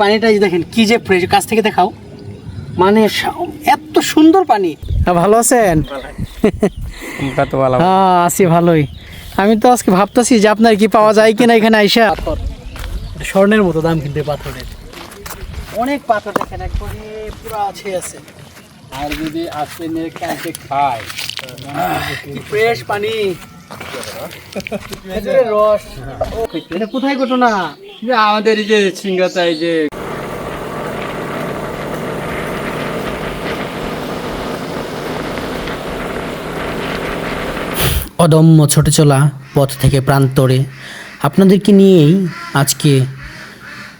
পানিটা দেখেন কি যে ফ্রেশ কাছ থেকে দেখাও। মানে এত সুন্দর পানি। হ্যাঁ, ভালো আছেন? হ্যাঁ আছি ভালোই। আমি তো আজকে ভাবতেছি যে আপনার কি পাওয়া যায় কিনা এখানে আইসা। স্বর্ণের মতো দাম কিন্তু পাথরের। অনেক পাথর দেখেন একবারে পুরো আছে আছে। আর যদি আজকে নিয়ে খায় ফ্রেশ পানি। রস। এটা কোথায় ঘটনা? আমাদের এই যে সিঙ্গাতায় যে অদম্য ছোটে চলা পথ থেকে প্রান্তরে আপনাদেরকে নিয়েই আজকে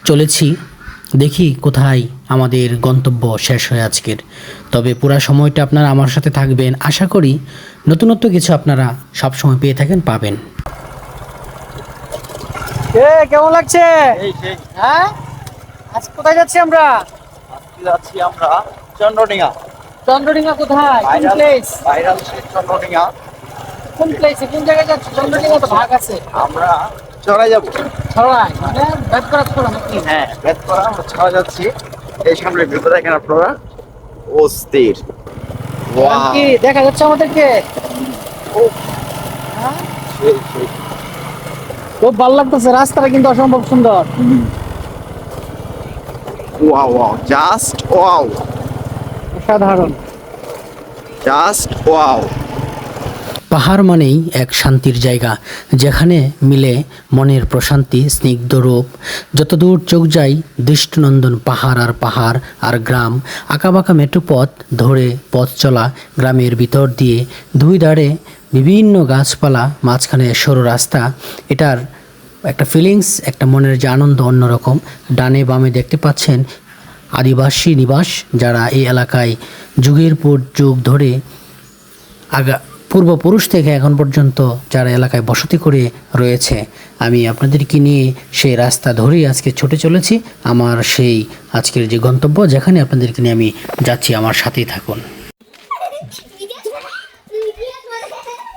চলেছি। দেখি কোথায় আমাদের গন্তব্য শেষ হয় আজকের। তবে পুরো সময়টা আপনারা আমার সাথে থাকবেন। আশা করি নতুনত্ব কিছু আপনারা সব সময় পেয়ে থাকেন, পাবেন। কেমন লাগছে? হ্যাঁ? আজ কোথায় যাচ্ছি আমরা? আজকে যাচ্ছি আমরা চন্দ্রডিঙা। চন্দ্রডিঙ্গা কোথায়? কোন প্লেস ভাইরাল সেই চন্দ্রডিঙা। কোন প্লেসে কোন জায়গায় যাচ্ছি? চন্দ্রডিঙ্গা তো ভাগ আছে। আমরা চড়াই যাব। ছড়াই? মানে ব্যাক করা ছড়া নাকি? হ্যাঁ বেদ করা আমরা ছড়া যাচ্ছি। এই সামনে ভিউ দেখেন আপনারা অস্থির। ওয়াও কি দেখা যাচ্ছে আমাদেরকে। ও। হ্যাঁ? সেই সেই। খুব ভালো লাগতেছে রাস্তাটা কিন্তু অসম্ভব সুন্দর। ওয়াও ওয়াও জাস্ট ওয়াও অসাধারণ। জাস্ট ওয়াও পাহাড় মানেই এক শান্তির জায়গা যেখানে মিলে মনের প্রশান্তি স্নিগ্ধ রূপ। যতদূর চোখ যায় দৃষ্টনন্দন পাহাড় আর পাহাড় আর গ্রাম। আঁকাবাঁকা মেট্রোপথ ধরে পথ চলা গ্রামের ভিতর দিয়ে দুই ধারে বিভিন্ন গাছপালা মাঝখানে সরু রাস্তা, এটার একটা ফিলিংস একটা মনের যে আনন্দ অন্যরকম। ডানে বামে দেখতে পাচ্ছেন আদিবাসী নিবাস যারা এই এলাকায় যুগের পর যুগ ধরে আগা, পূর্বপুরুষ থেকে এখন পর্যন্ত যারা এলাকায় বসতি করে রয়েছে। আমি আপনাদেরকে নিয়ে সেই রাস্তা ধরেই আজকে ছুটে চলেছি। আমার সেই আজকের যে গন্তব্য, যেখানে আপনাদেরকে নিয়ে আমি যাচ্ছি, আমার সাথেই থাকুন।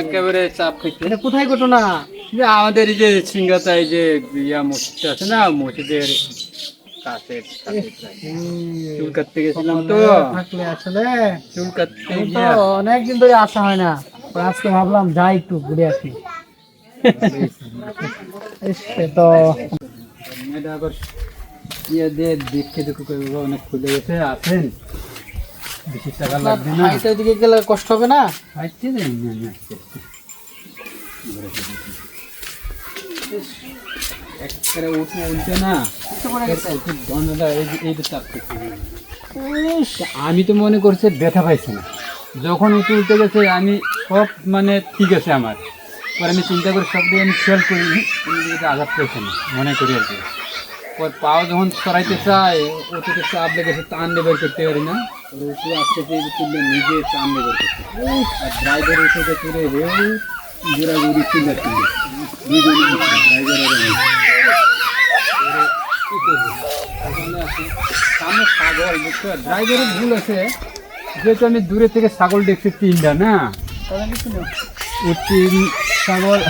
একেবারে চাপ এটা কোথায় ঘটনা? যে আমাদের এই যে যে ইয়া মসজিদ আছে না মসজিদের কাছে চুল কাটতে গেছিলাম তো। আসলে। চুল কাটতে আমি তো গিয়া। অনেকদিন ধরে আসা হয় না। আজকে ভাবলাম যাই একটু ঘুরে আসি। তো আবার ইয়ে দিয়ে দেখে দেখো অনেক খুলে গেছে। আছেন? বেশি টাকা লাগবে না। হাইটা দিকে গেলে কষ্ট হবে না? আসছে রে না, না, আসছে, আসছে। উঠে উঠে না। একটু এই যে- এই যে চাপ করছে। তা আমি তো মনে করছি ব্যথা পাইছি না। যখন উঠে উঠে গেছে আমি সব মানে ঠিক আছে আমার। পরে আমি চিন্তা করে সব দিয়ে আমি খেয়াল করি আঘাত পেয়েছে না মনে করি আর কি। পর পাও যখন সরাইতে চায় ওতে তো চাপ লেগেছে টান বের করতে পারি না। ওর আসতে তুললে নিজে টান বের করতে আর ড্রাইভার উঠে তুলে। হেউ ঘোরাঘুরি চিল্লা চিল্লি করব? সামনে ছাগল বুঝছ? ড্রাইভারের ভুল আছে। যেহেতু আমি দূরে থেকে ছাগল দেখছি তিনটা না? ও তিন ছাগল।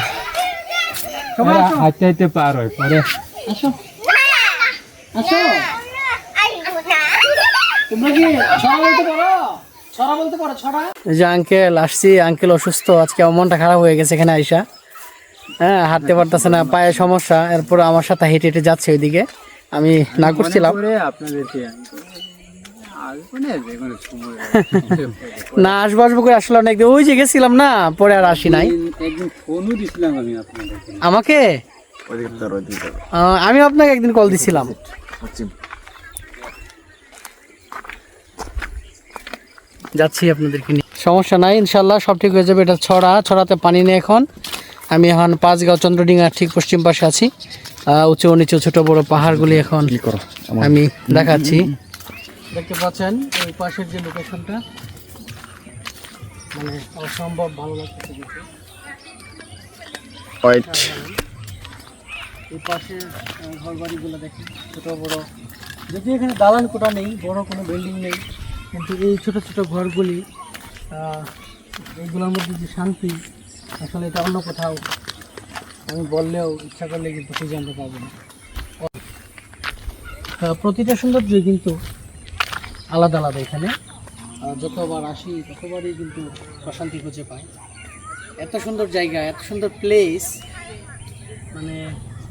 হাঁটতে হাঁটতে পার হয় পরে। আসো। আসো। তোমরা কি ছড়া বলতে পারো? ছড়া বলতে পারো ছড়া? যে আঙ্কেল আসছি। আঙ্কেল অসুস্থ আজকে মনটা খারাপ হয়ে গেছে এখানে আইসা। হ্যাঁ হাঁটতে পারতেছে না পায়ে সমস্যা। এরপর আমার সাথে হেঁটে হেঁটে যাচ্ছে ওইদিকে। আমি না করছিলাম। না আসব আসব করে আসলে ওই যে গেছিলাম না পরে আর আসি নাই। একদিন- একদিন ফোনও দিছিলাম আমি আপনাদেরকে। আমাকে? আমি আপনাকে একদিন কল দিছিলাম। যাচ্ছি আপনাদেরকে নিয়ে। সমস্যা নাই ইনশাল্লাহ সব ঠিক হয়ে যাবে। এটা ছড়া ছড়াতে পানি নেই এখন। আমি এখন পাঁচগাঁও চন্দ্রডিঙ্গার ঠিক পশ্চিম পাশে আছি। উঁচু নিচু ছোট বড় পাহাড়গুলি এখন আমি দেখাচ্ছি। দেখতে পাচ্ছেন ওই পাশের যে লোকেশনটা মানে অসম্ভব ভালো হোয়াইট এই পাশে ঘর বাড়িগুলো দেখেন, ছোট বড়। যদি এখানে দালান কোটা নেই, বড় কোনো বিল্ডিং নেই, কিন্তু এই ছোট ছোট ঘরগুলি এইগুলোর মধ্যে যে শান্তি, আসলে এটা অন্য কোথাও আমি বললেও ইচ্ছা করলে কিন্তু খুঁজে আনতে পারব না। প্রতিটা সৌন্দর্যই কিন্তু আলাদা আলাদা এখানে। যতবার আসি, ততবারই কিন্তু প্রশান্তি খুঁজে পাই। এত সুন্দর জায়গা, এত সুন্দর প্লেস মানে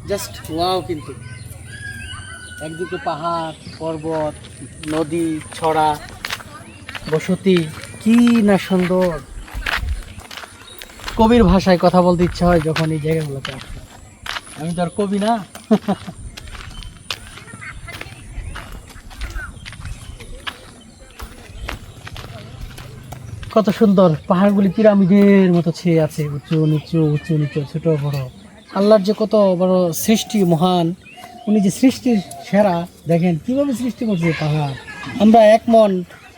জাস্ট ওয়াও কিন্তু। একদিকে পাহাড়, পর্বত, নদী, ছড়া, বসতি, কি না সুন্দর। কবির ভাষায় কথা বলতে ইচ্ছা হয় যখন এই জায়গাগুলোতে আমি তো আর কবি না। কত সুন্দর পাহাড়গুলি পিরামিডের মতো ছেয়ে আছে, উঁচু, নিচু উঁচু, নিচু, ছোট, বড়। আল্লাহর যে কত বড় সৃষ্টি মহান উনি যে সৃষ্টির সেরা দেখেন কীভাবে সৃষ্টি করছে পাহাড় আমরা এক মন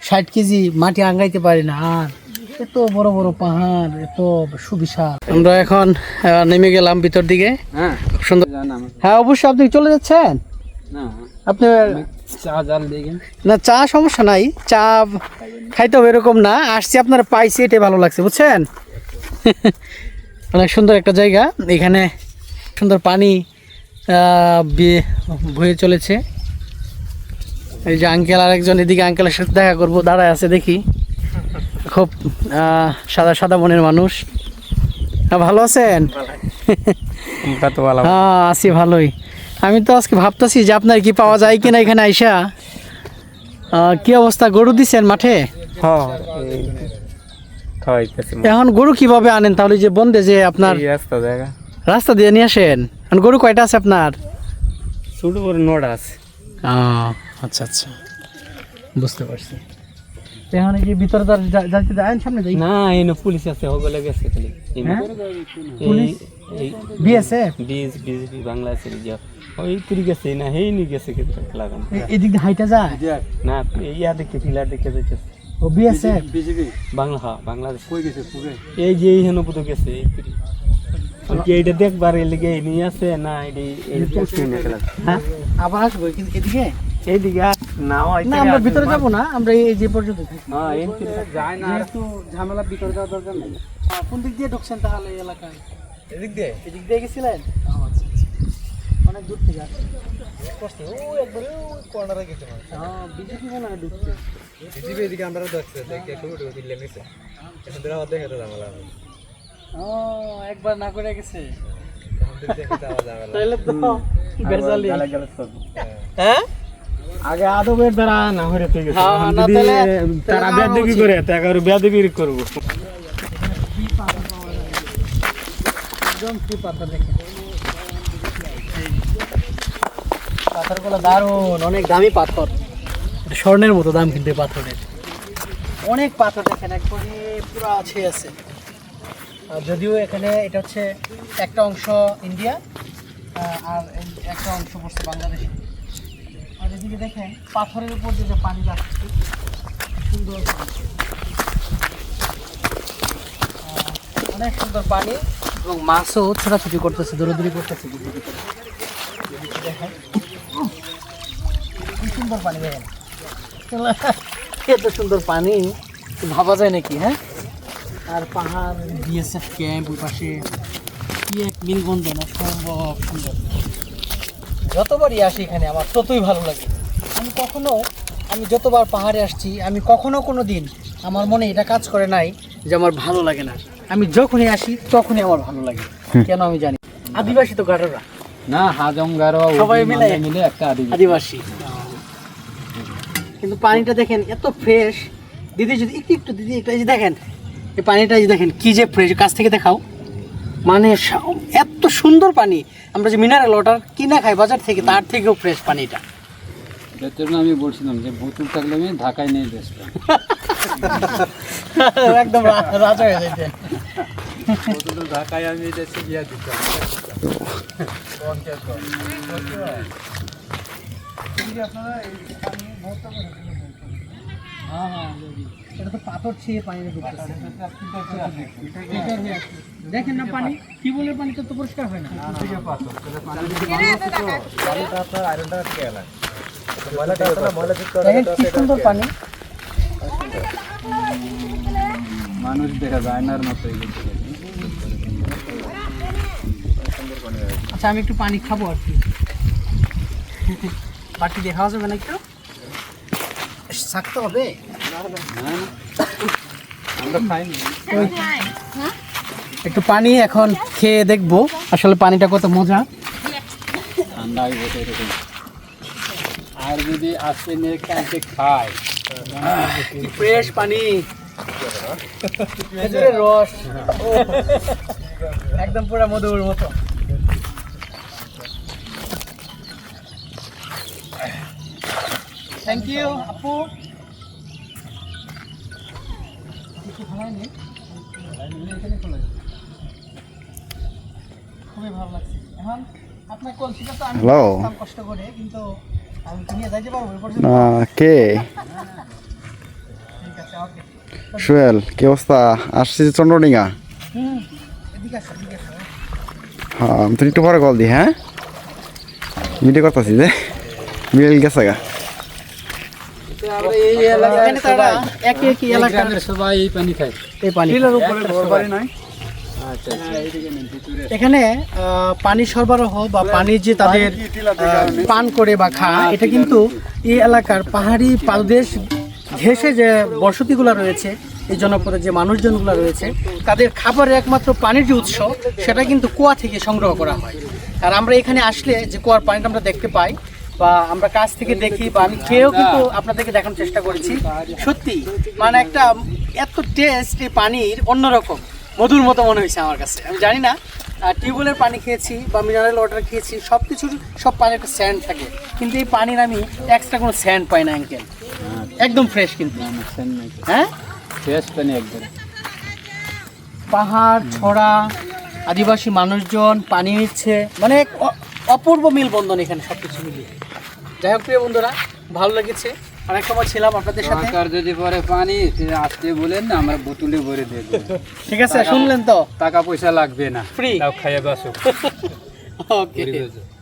ষাট কেজি মাটি আঙ্গাইতে পারি না আর এত বড় বড় পাহাড় এত সুবিশাল। আমরা এখন নেমে গেলাম ভিতর দিকে। হ্যাঁ। খুব সুন্দর। হ্যাঁ অবশ্যই আপনি চলে যাচ্ছেন? আপনি চা জাল দেখেন না চা সমস্যা নাই চা খাইতে হবে এরকম না। আসছি আপনারা পাইছি এটাই ভালো লাগছে বুঝছেন? অনেক সুন্দর একটা জায়গা। এখানে সুন্দর পানি বয়ে- চলেছে। এই যে আঙ্কেল আর একজন এদিকে আঙ্কেলের সাথে দেখা করব দাঁড়ায় আছে দেখি। খুব সাদা সাদা মনের মানুষ। ভালো আছেন? হ্যাঁ আছি ভালোই। আমি তো আজকে ভাবতেছি যে আপনার কি পাওয়া যায় কিনা এখানে আইসা। কি অবস্থা? গরু দিছেন মাঠে? হ্যাঁ এখন গরু কীভাবে আনেন? তাহলে যে বন্ধে যে আপনার রাস্তা দিয়ে নিয়ে আসেন? গরু কয়টা আছে আপনার? ছোট বড় নোট আছে। আচ্ছা আচ্ছা। বুঝতে পারছি। এখন কি ভিতরে তো যাইতে দেন সামনে যাই। না এই পুলিশ আছে ওগুলো গেছে খালি। এই হ্যাঁ? Police? BSF? BS BJP Bangla আছে যা। ওই তুই গেছে না হেই নি গেছে কিন্তু লাগান। এদিক দিয়ে হাইটা যায়? না ইয়া দেখে ফিলার দেখে যাইতেছে। ও বিএসএফ? বাংলা হ্যাঁ বাংলাদেশ। কই গেছে পুরে? এই যে এই হেন গেছে এই কি এইটা দেখবার এর লিগে এই নিয়ে আছে না এডি এই পোস্ট নিয়ে খেলা। হ্যাঁ? আবার আসব কিন্তু এদিকে? এইদিকে না না আমরা ভিতরে যাব না আমরা এই যে পর্যন্ত হ্যাঁ এই যায় না। যেহেতু ঝামেলা ভিতরে যাওয়ার দরকার নেই। কোন দিক দিয়ে ঢুকছেন তাহলে এই এলাকায়? এদিক দিয়ে? এদিক দিয়ে গেছিলেন? আচ্ছা, আচ্ছা। অনেক দূর থেকে আসছেন। কষ্টে ও একবারে কর্নারে গেছে হ্যাঁ। বিজেপি হয় ঢুকছে। বিজেপি এদিকে আমরা দেখছে দেখে শুরু করে দিলে নিছে এখন ধরে দেখে ঝামেলা ও একবার না করে গেছে। তাহলে তো বেজালি। হ্যাঁ? আগে আদবের দ্বারা না গেছে হ্যাঁ, যদি তাহলে- তারা উচিত। করে তাকে আর বেয়াদবি করব। একদম কি পাথর দেখে। পাথরগুলো দারুণ অনেক দামি পাথর। স্বর্ণের মতো দাম কিন্তু পাথরের। অনেক পাথর দেখেন একবারে পুরো আছে আছে। যদিও এখানে এটা হচ্ছে একটা অংশ ইন্ডিয়া আর একটা অংশ পড়ছে বাংলাদেশ। আর এদিকে দেখেন, পাথরের উপর যে পানি যাচ্ছে সুন্দর অনেক সুন্দর পানি এবং মাছও ছোটাছুটি করতেছে, দৌড়াদৌড়ি করতেছে। দেখেন সুন্দর পানি দেখেন। এত সুন্দর পানি, ভাবা যায় নাকি হ্যাঁ? আর পাহাড় বিএসএফ ক্যাম্প ওই পাশে কি এক মিলবন্ধন অসম্ভব সুন্দর। যতবারই আসি এখানে আমার ততই ভালো লাগে। আমি কখনো আমি যতবার পাহাড়ে আসছি আমি কখনো কোনো দিন আমার মনে এটা কাজ করে নাই যে আমার ভালো লাগে না। আমি যখনই আসি তখনই আমার ভালো লাগে। কেন আমি জানি? আদিবাসী তো গাঢ়রা না হাজং গারো সবাই মিলে? মিলে একটা আদিবাসী। আদিবাসী। কিন্তু পানিটা দেখেন এত ফ্রেশ দিদি যদি একটু একটু দিদি একটু এই যে দেখেন এই পানিটা দেখেন কি যে ফ্রেশ কাছ থেকে দেখাও। মানে এত সুন্দর পানি। আমরা যে মিনারেল ওয়াটার কিনা খাই বাজার থেকে তার থেকেও ফ্রেশ পানিটা। এর জন্য আমি বলছিলাম যে বোতল থাকলে আমি ঢাকায় নিয়ে আসতাম একদম রাজা হয়ে যাইতেন বোতল ঢাকায় আমি দেশে গিয়া দিতাম। হ্যাঁ হ্যাঁ এটা তো পাথর ছিঁড়ে পানিতে ঢুকতেছে দেখেন না পানি টিউবওয়েলের পানি তো পরিষ্কার হয় না। দেখেন কি সুন্দর পানি। মানুষ দেখা যায় না মতো আচ্ছা আমি একটু পানি খাব আর কি। বাটি দেখা যাবে না একটু? থাকতে হবে। একটু পানি এখন খেয়ে দেখব। আসলে পানিটা কত মজা। ঠান্ডা আর যদি আজকে কালকে খায় ফ্রেশ পানি। খেজুরের রস। একদম পুরো মধুর মতো। থ্যাংক ইউ আপু। খুবই ভালো লাগছে। এখন আপনার কলসিটা তো আমি কষ্ট করে কিন্তু আমি নিয়ে যাইতে পারব? কে? ঠিক আছে ওকে। সুয়েল কি অবস্থা? আসছি চন্দ্রডিঙা হুম এদিকে আসো এদিকে হ্যাঁ আমি তো একটু পরে কল দিই হ্যাঁ? মিটে করতেছি যে। মিল গেছে গা। এই পানি খায়। এই পানি আচ্ছা ভিতরে। এখানে পানি সরবরাহ বা পানির যে তাদের পান করে বা খায় এটা কিন্তু এই এলাকার পাহাড়ি পাদদেশ ঘেসে যে বসতিগুলো রয়েছে এই জনপদে যে মানুষজনগুলো রয়েছে তাদের খাবারের একমাত্র পানির যে উৎস সেটা কিন্তু কুয়া থেকে সংগ্রহ করা হয়। আর আমরা এখানে আসলে যে কুয়ার পানিটা আমরা দেখতে পাই বা আমরা কাছ থেকে দেখি বা আমি খেয়েও কিন্তু আপনাদেরকে দেখানোর চেষ্টা করেছি। সত্যি মানে একটা এত টেস্ট এই পানির অন্যরকম মধুর মতো মনে হয়েছে আমার কাছে। আমি জানি না টিউবওয়েলের পানি খেয়েছি বা মিনারেল ওয়াটার খেয়েছি সব কিছুর সব পানির একটা স্যান্ড থাকে। কিন্তু এই পানির আমি এক্সট্রা কোনো স্যান্ড পাই না আঙ্কেল একদম ফ্রেশ কিন্তু। হ্যাঁ? ফ্রেশ পানি একদম। পাহাড় ছড়া আদিবাসী মানুষজন পানি নিচ্ছে মানে অপূর্ব মিলবন্ধন এখানে সব কিছু মিলিয়ে। যাই হোক প্রিয় বন্ধুরা ভালো লেগেছে। অনেক সময় ছিলাম আপনাদের সাথে। সরকার যদি পরে পানি তে আসতে বলেন না আমরা বোতলে ভরে দেব। ঠিক আছে শুনলেন তো? টাকা পয়সা লাগবে না। ফ্রি খাইয়ে বাসো। ওকে